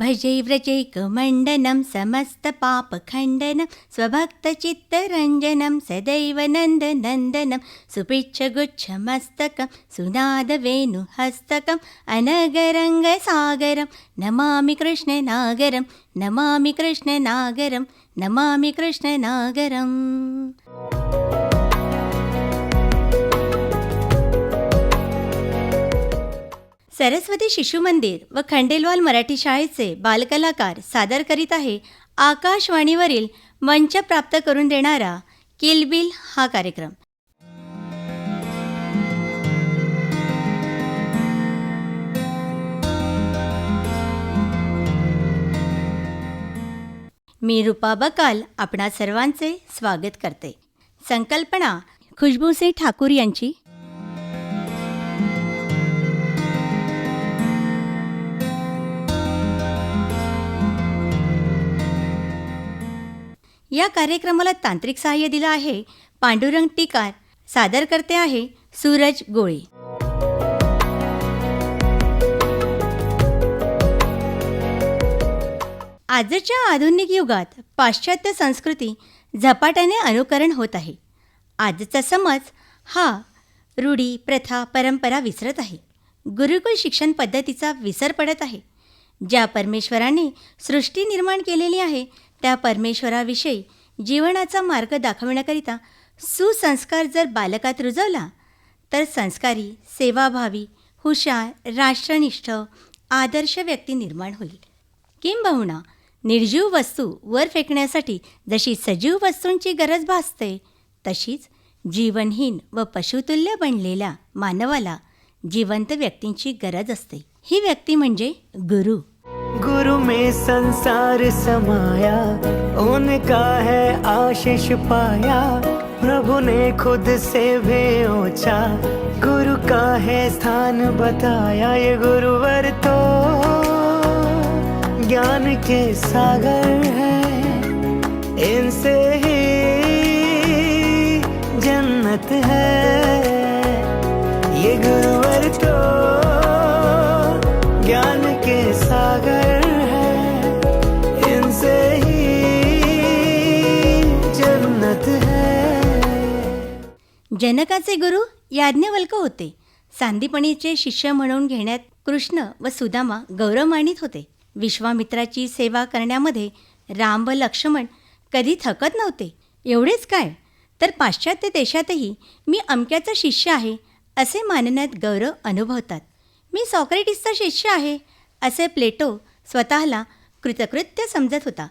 भजे व्रजैकमण्डनं समस्तपापखण्डनं स्वभक्तचित्तरञ्जनं सदैव नन्दनन्दनं सुपिच्छगुच्छमस्तकं सुनादवेणुहस्तकम् अनगरङ्गसागरं नमामि कृष्णनागरं नमामि कृष्णनागरं नमामि कृष्णनागरम् सरस्वती शिशु मंदिर व खंडेलवाल मराठी शाळेचे बालकलाकार सादर करीत आहे आकाशवाणीवरील मंच प्राप्त करून देणारा किलबिल हा कार्यक्रम. मी रुपा बकाल आपणा सर्वांचे स्वागत करते. संकल्पना खुशबूसिंग ठाकूर यांची या कार्यक्रमाला तांत्रिक सहाय्य दिलं आहे पांडुरंग टिकार सादर करते आहे सूरज गोळे. आजच्या आधुनिक युगात पाश्चात्य संस्कृती झपाट्याने अनुकरण होत आहे. आजचा समाज हा रूढी प्रथा परंपरा विसरत आहे. गुरुकुल शिक्षण पद्धतीचा विसर पडत आहे. ज्या परमेश्वराने सृष्टी निर्माण केलेली आहे त्या परमेश्वराविषयी जीवनाचा मार्ग दाखविण्याकरिता सुसंस्कार जर बालकात रुजवला तर संस्कारी सेवाभावी हुशार राष्ट्रनिष्ठ आदर्श व्यक्ती निर्माण होईल. किंबहुना निर्जीव वस्तू वर फेकण्यासाठी जशी सजीव वस्तूंची गरज भासते तशीच जीवनहीन व पशुतुल्य बनलेल्या मानवाला जिवंत व्यक्तींची गरज असते. ही व्यक्ती म्हणजे गुरु. गुरु में संसार समाया, उनका है आशीष पाया। प्रभु ने खुद से भी ऊँचा गुरु का है स्थान बताया। ये गुरुवर तो ज्ञान के सागर है। इनसे ही जन्नत है। ये गुरुवर तो ज्ञान सागर है इनसे ही जन्नत है। जनकाचे गुरु याज्ञवल्क होते. सांदीपणीचे शिष्य म्हणून घेण्यात कृष्ण व सुदामा गौरवमानित होते. विश्वामित्राची सेवा करण्यामध्ये राम व लक्ष्मण कधी थकत नव्हते. एवढेच काय? तर पाश्चात्य देशातही मी अमक्याचा शिष्य आहे असे मानण्यात गौरव अनुभवतात. मी सॉक्रेटिसचा शिष्य आहे असे प्लेटो स्वतःला कृतकृत्य समजत होता.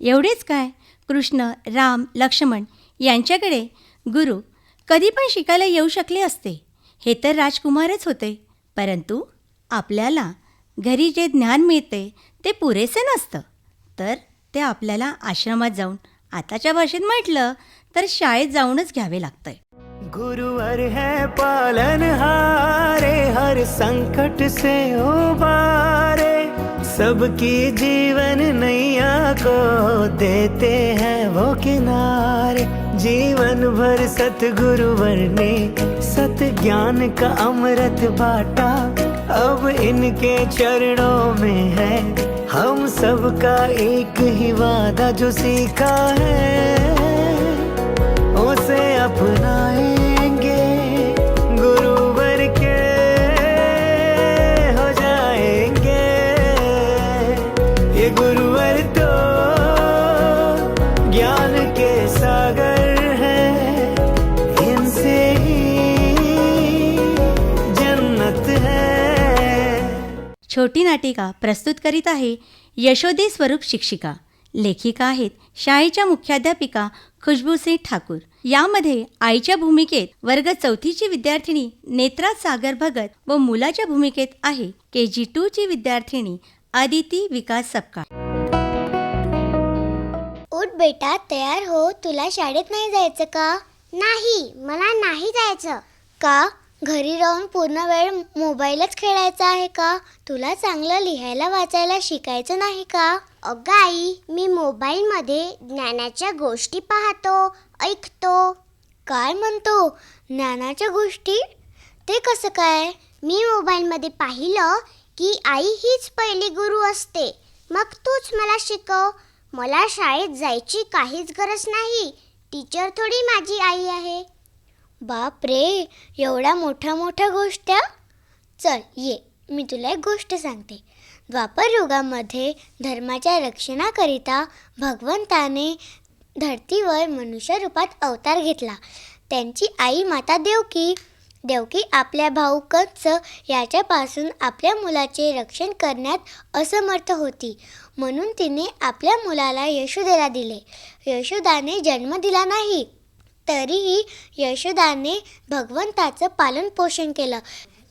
एवढेच काय? कृष्ण राम लक्ष्मण यांच्याकडे गुरु कधी पण शिकायला येऊ शकले असते. हे तर राजकुमारच होते. परंतु आपल्याला घरी जे ज्ञान मिळते ते पुरेसे नसतं. तर ते आपल्याला आश्रमात जाऊन आताच्या भाषेत म्हटलं तर शाळेत जाऊनच घ्यावे लागतंय. गुरुवर है पालन हा संकट से उबारे, सबकी जीवन नैया को देते हैं वो किनारे। जीवन भर सतगुरुवर ने सत ज्ञान का अमृत बाटा। अब इनके चरणों में है, हम सबका एक ही वादा जो सीखा है। छोटी नाटिका प्रस्तुत करीत आहे यशोदी स्वरूप शिक्षिका. लेखिका आहेत शाळेच्या मुख्याध्यापिका खुशबूसिंग ठाकूर. यामध्ये आईच्या भूमिकेत वर्ग चौथीची विद्यार्थिनी नेत्रा सागर भगत व मुलाच्या भूमिकेत आहे के जी टू ची विद्यार्थिनी आदिती विकास सपकाळ. उठ बेटा तयार हो. तुला शाळेत नाही जायचं का? नाही मला नाही जायचं. का? घरी राहून पूर्ण वेळ मोबाईलच खेळायचा आहे का? तुला चांगलं लिहायला वाचायला शिकायचं नाही का? अगं आई मी मोबाईलमध्ये ज्ञानाच्या गोष्टी पाहतो ऐकतो. काय म्हणतो? ज्ञानाच्या गोष्टी? ते कसं काय? मी मोबाईलमध्ये पाहिलं की आई हीच पहिली गुरु असते. मग तूच मला शिकव. मला शाळेत जायची काहीच गरज नाही. टीचर थोडी माझी आई आहे. बाप रे एवढ्या मोठ्या मोठ्या गोष्ट्या चल ये. मी तुला एक गोष्ट सांगते. द्वापर युगामध्ये धर्माच्या रक्षणाकरिता भगवंताने धरतीवर मनुष्य रूपात अवतार घेतला. त्यांची आई माता देवकी देवकी आपल्या भाऊ कंस याच्यापासून आपल्या मुलाचे रक्षण करण्यात असमर्थ होती. म्हणून तिने आपल्या मुलाला यशोदेला दिले. यशोदाने जन्म दिला नाही. तरीही यशोदाने भगवंताचं पालनपोषण केलं.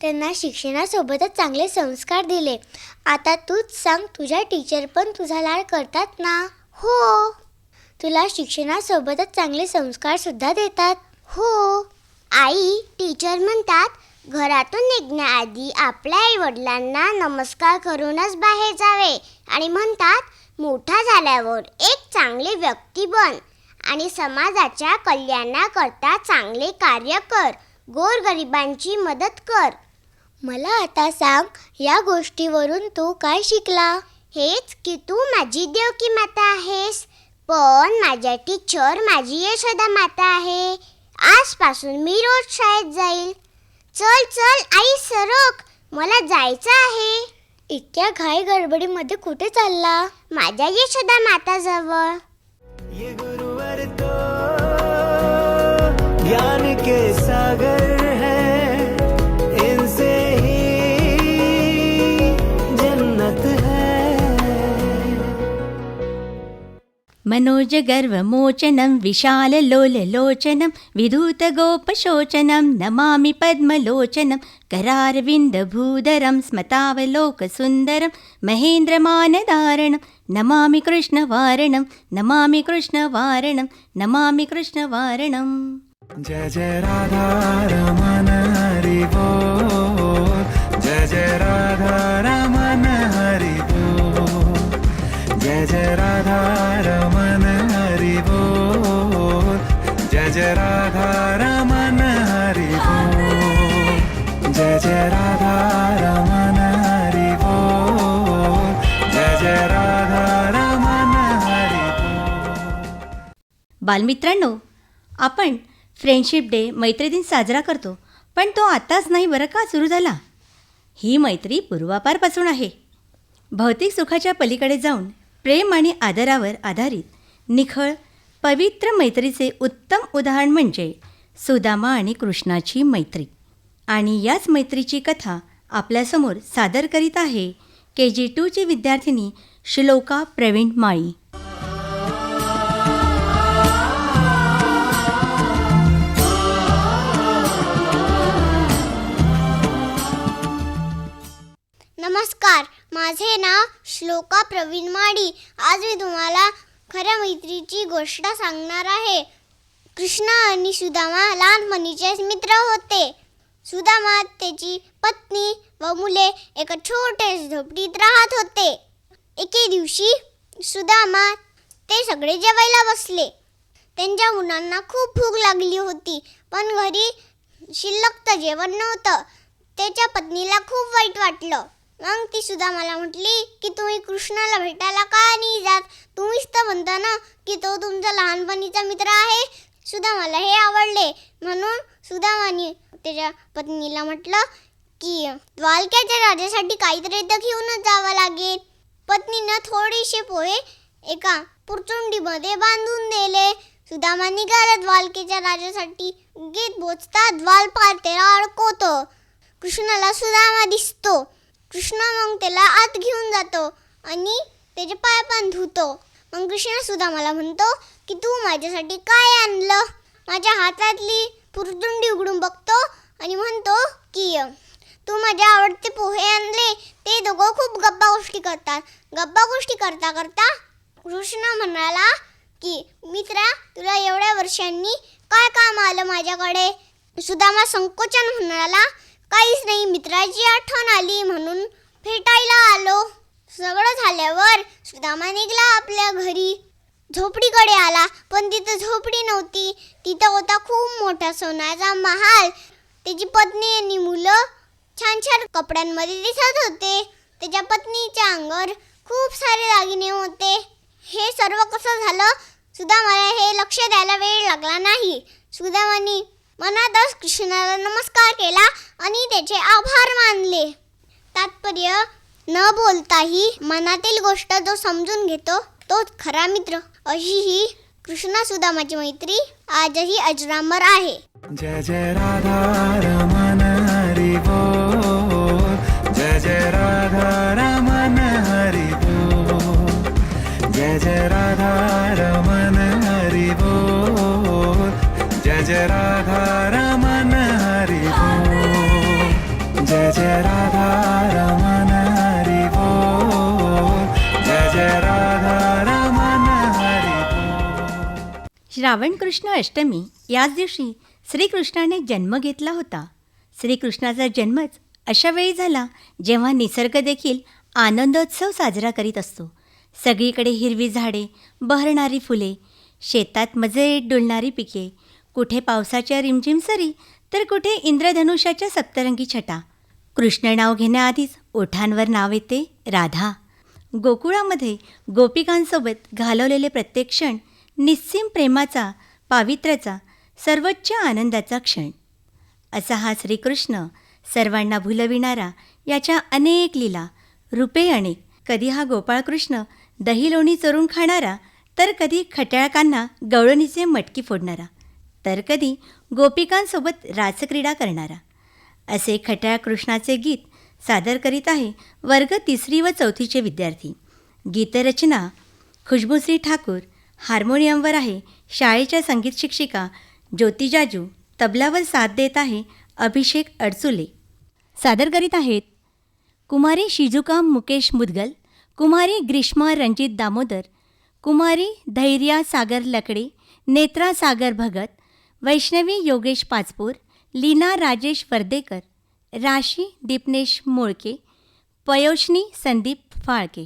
त्यांना शिक्षणासोबतच चांगले संस्कार दिले. आता तूच सांग तुझ्या टीचर पण तुझा लाड करतात ना? हो. तुला शिक्षणासोबतच चांगले संस्कारसुद्धा देतात. हो. आई टीचर म्हणतात घरातून निघण्याआधी आपल्या आई वडिलांना नमस्कार करूनच बाहेर जावे. आणि म्हणतात मोठा झाल्यावर एक चांगली व्यक्ती बन. आणि समाजाच्या कल्याणाकरता चांगले कार्य कर. गोरगरिबांची मदत कर. मला आता सांग या गोष्टीवरून तू काय शिकला? हेच की तू माझी देवकी माता आहेस. पण माझ्या टीचर माझी यशोदा माता आहे. आजपासून मी रोज शाळेत जाईल. चल चल आई सरक मला जायचं आहे. इतक्या घाई गडबडीमध्ये कुठे चालला? माझ्या यशोदा माताजवळ सागर है इनसे ही जन्नत है। मनोजगर्वमोचनं विशाललोललोचनं विधूतगोपशोचनं नमामि पद्मलोचनं करारविन्दभूधरं स्मतावलोकसुन्दरं महेन्द्रमानधारणं नमामि कृष्णवारणं नमामि कृष्णवारणं नमामि कृष्णवारणम् जय जय राधा रमन हरि बोल। जय जय राधा रमन हरि बोल। जय जय राधा रमन हरि बोल। जय जय राधा रमन हरि बोल। जय जय राधा रमन हरि बोल। जय जय राधा रमन हरि बोल। बालमित्रांनो आपण फ्रेंडशिप डे मैत्री दिन साजरा करतो पण तो आताच नाही बरं का सुरू झाला? ही मैत्री पूर्वापारपासून आहे. भौतिक सुखाच्या पलीकडे जाऊन प्रेम आणि आदरावर आधारित निखळ पवित्र मैत्रीचे उत्तम उदाहरण म्हणजे सुदामा आणि कृष्णाची मैत्री. आणि याच मैत्रीची कथा आपल्यासमोर सादर करीत आहे के जी टूची विद्यार्थिनी श्लोका प्रवीण माळी. नमस्कार माझे नाव श्लोका प्रवीण माडी. आज मी तुम्हाला खऱ्या मैत्रीची गोष्ट सांगणार आहे. कृष्णा आणि सुदामा लहानपणीचे मित्र होते. सुदामा त्याची पत्नी व मुले एका छोट्या झोपडीत राहत होते. एके दिवशी सुदामा ते सगळे जेवायला बसले. त्यांच्या मुलांना खूप भूक लागली होती पण घरी शिल्लक तर जेवण नव्हतं. त्याच्या पत्नीला खूप वाईट वाटलं. मग ती सुद्धा मला म्हटली की तुम्ही कृष्णाला भेटायला का नाही जात? तुम्हीच तर म्हणता ना की तो तुमचा लहानपणीचा मित्र आहे. सुद्धा मला हे आवडले. म्हणून सुदामाने त्याच्या पत्नीला म्हटलं की द्वालक्याच्या राजासाठी काहीतरी तर घेऊनच जावं लागेल. पत्नीनं थोडेसे पोहे एका पुरचुंडीमध्ये बांधून दिले. सुदामा निघाला द्वालकेच्या राजासाठी गीत बोचता द्वालपार त्याला अडकवतो. कृष्णाला सुदामा दिसतो. कृष्ण मग त्याला आत घेऊन जातो आणि त्याचे पाय पण धुतो. मग कृष्ण सुदामाला म्हणतो की तू माझ्यासाठी काय आणलं? माझ्या हातातली पुरदुंडी उघडून बघतो आणि म्हणतो की तू माझे आवडते पोहे आणले ते दोघं खूप गप्पा गोष्टी करतात. गप्पा गोष्टी करता करता कृष्ण म्हणाला की मित्रा तुला एवढ्या वर्षांनी काय काम आलं माझ्याकडे? सुदामा संकोचन म्हणाला काहीच नाही मित्राची आठवण आली म्हणून फेटायला आलो. सगळं झाल्यावर सुदामा निघला आपल्या घरी. झोपडीकडे आला पण तिथं झोपडी नव्हती. तिथं होता खूप मोठा सोन्याचा महाल. त्याची पत्नी आणि मुलं छान छान कपड्यांमध्ये दिसत होते. त्याच्या पत्नीच्या अंगावर खूप सारे दागिने होते. हे सर्व कसं झालं? सुदामाला हे लक्ष द्यायला वेळ लागला नाही. सुदामानी मनातच कृष्णाला नमस्कार केला आणि त्याचे आभार मानले. तात्पर्य न बोलताही मनातील गोष्ट जो समजून घेतो तोच खरा मित्र. अशी ही कृष्णा सुदामाची मैत्री. आजही अजरामर आहे. जय जय राधा राधा रमन हरि बोल। जय जय राधा रमन हरि बोल। जय जय राधा रमन हरि बोल। श्रावण कृष्ण अष्टमी याच दिवशी श्रीकृष्णाने जन्म घेतला होता. श्रीकृष्णाचा जन्मच अशा वेळी झाला जेव्हा निसर्ग देखील आनंदोत्सव साजरा करीत असतो. सगळीकडे हिरवी झाडे बहरणारी फुले शेतात मजेत डुलणारी पिके कुठे पावसाच्या रिमझिम सरी तर कुठे इंद्रधनुष्याच्या सप्तरंगी छटा. कृष्ण नाव घेण्याआधीच ओठांवर नाव येते राधा. गोकुळामध्ये गोपिकांसोबत घालवलेले प्रत्येक क्षण निस्सीम प्रेमाचा पावित्र्याचा सर्वोच्च आनंदाचा क्षण. असा हा श्रीकृष्ण सर्वांना भुलविणारा याच्या अनेक लीला रूपे अनेक कधी हा गोपाळकृष्ण दही लोणी चोरून खाणारा तर कधी खट्याळकांना गवळणीचे मटकी फोडणारा. तर कधी गोपिकांसोबत रासक्रीडा करणारा. असे खट्याळ कृष्णाचे गीत सादर करीत आहे वर्ग तिसरी व चौथीचे विद्यार्थी. गीतरचना खुशबुश्री ठाकूर हार्मोनियमवर आहे शाळेच्या संगीत शिक्षिका ज्योती जाजू तबलावर साथ देत आहे अभिषेक अडचुले सादर करीत आहेत कुमारी शिजुका मुकेश मुदगल कुमारी ग्रीष्मा रणजित दामोदर कुमारी धैर्या सागर लकडे नेत्रा सागर भगत वैष्णवी योगेश पाचपूर लीना राजेश वर्देकर राशी दीपनेश मोळके पयोष्णी संदीप फाळके.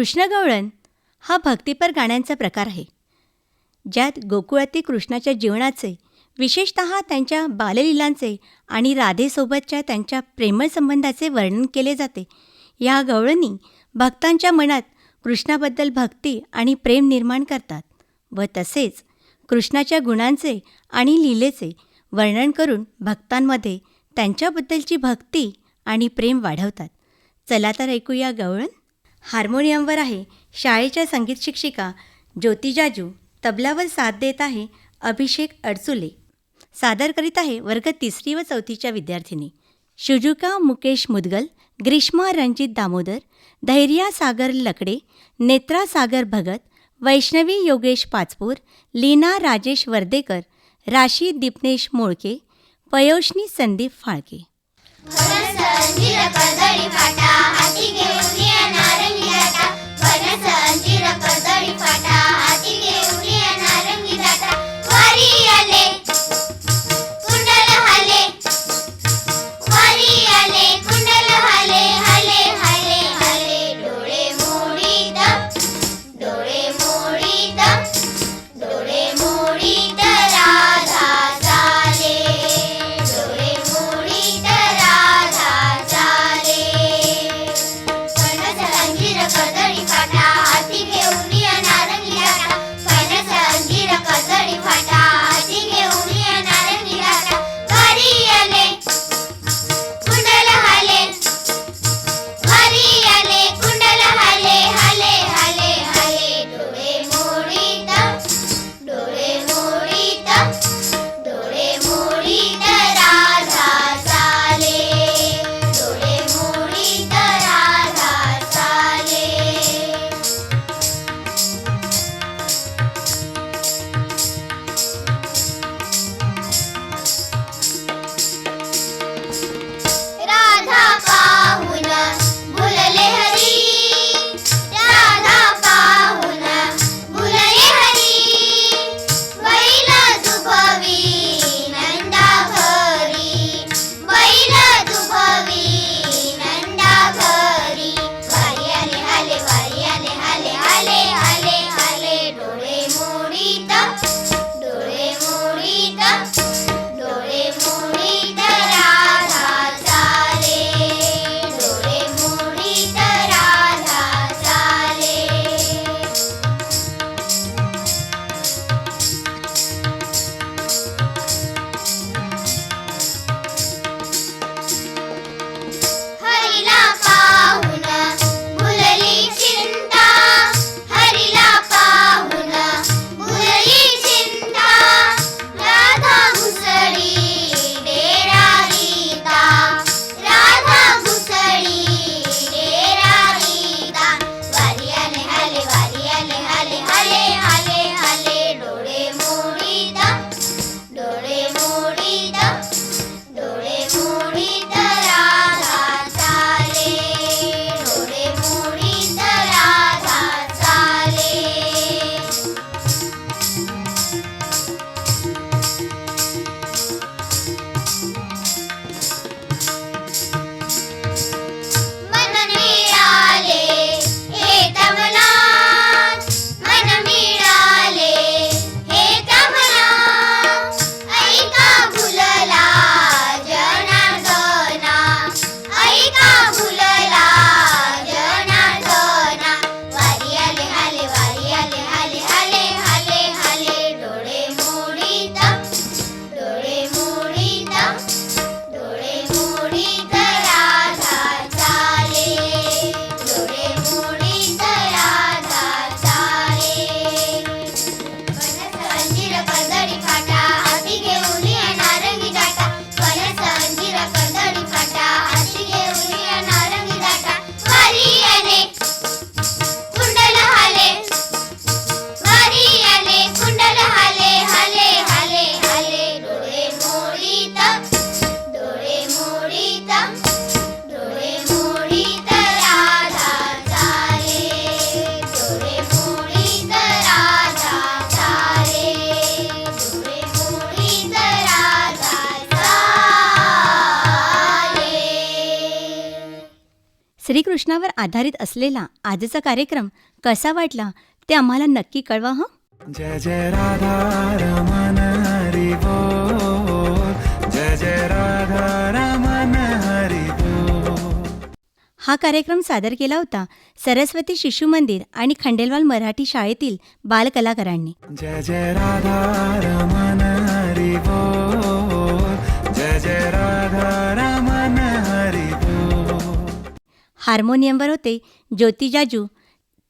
कृष्ण गवळण हा भक्तिपर गाण्यांचा प्रकार आहे. ज्यात गोकुळातील कृष्णाच्या जीवनाचे विशेषत त्यांच्या बाललीलांचे आणि राधेसोबतच्या त्यांच्या प्रेमळ संबंधाचे वर्णन केले जाते. या गवळणी भक्तांच्या मनात कृष्णाबद्दल भक्ती आणि प्रेम निर्माण करतात व तसेच कृष्णाच्या गुणांचे आणि लीलेचे वर्णन करून भक्तांमध्ये त्यांच्याबद्दलची भक्ती आणि प्रेम वाढवतात. चला तर ऐकूया गवळण. हार्मोनियमवर आहे. शाळेच्या संगीत शिक्षिका ज्योती जाजू तबलावर साथ देत आहे अभिषेक अडचुले सादर करीत आहे वर्ग तिसरी व चौथीच्या विद्यार्थिनी. शुजुका मुकेश मुदगल ग्रीष्मा रणजित दामोदर धैर्या सागर लकडे नेत्रा सागर भगत वैष्णवी योगेश पाचपूर लीना राजेश वर्देकर राशी दीपनेश मोळके पयोष्णी संदीप फाळके. फणस अंजीर कर्दळी फाटा हाती घेऊन ये नारंगी लाटा फणस श्रीकृष्णावर आधारित असलेला आजचा कार्यक्रम कसा वाटला ते आम्हाला नक्की कळवा हं? जय जय राधा रमण हरि बोल. जय जय राधा रमण हरि बोल. हा कार्यक्रम सादर केला होता सरस्वती शिशु मंदिर आणि खंडेलवाल मराठी शाळेतील बालकलाकारांनी. जय जय राधा रमण हार्मोनियमवर होते ज्योती जाजू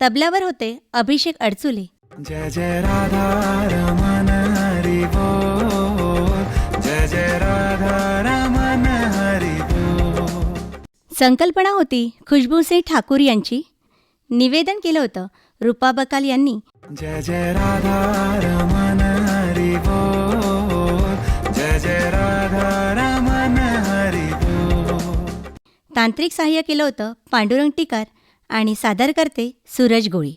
तबल्यावर होते अभिषेक अडचुले. जय जय राधा रमण हरि बोल. जय जय राधा रमण हरि बोल. संकल्पना होती खुशबूसिंग ठाकूर यांची. निवेदन केलं होतं रुपा बकाल यांनी. जय जय राधा रमण तांत्रिक सहाय्य केलं होतं पांडुरंग टिकार आणि सादर करते सूरज गोळी.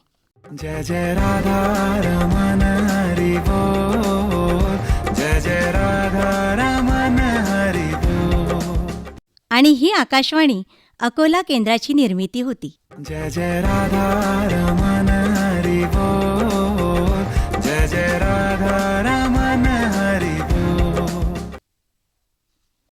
जय जय राधा रमण हरि बोल. जय जय राधा रमण हरि बोल. आणि ही आकाशवाणी अकोला केंद्राची निर्मिती होती. जय जय राधा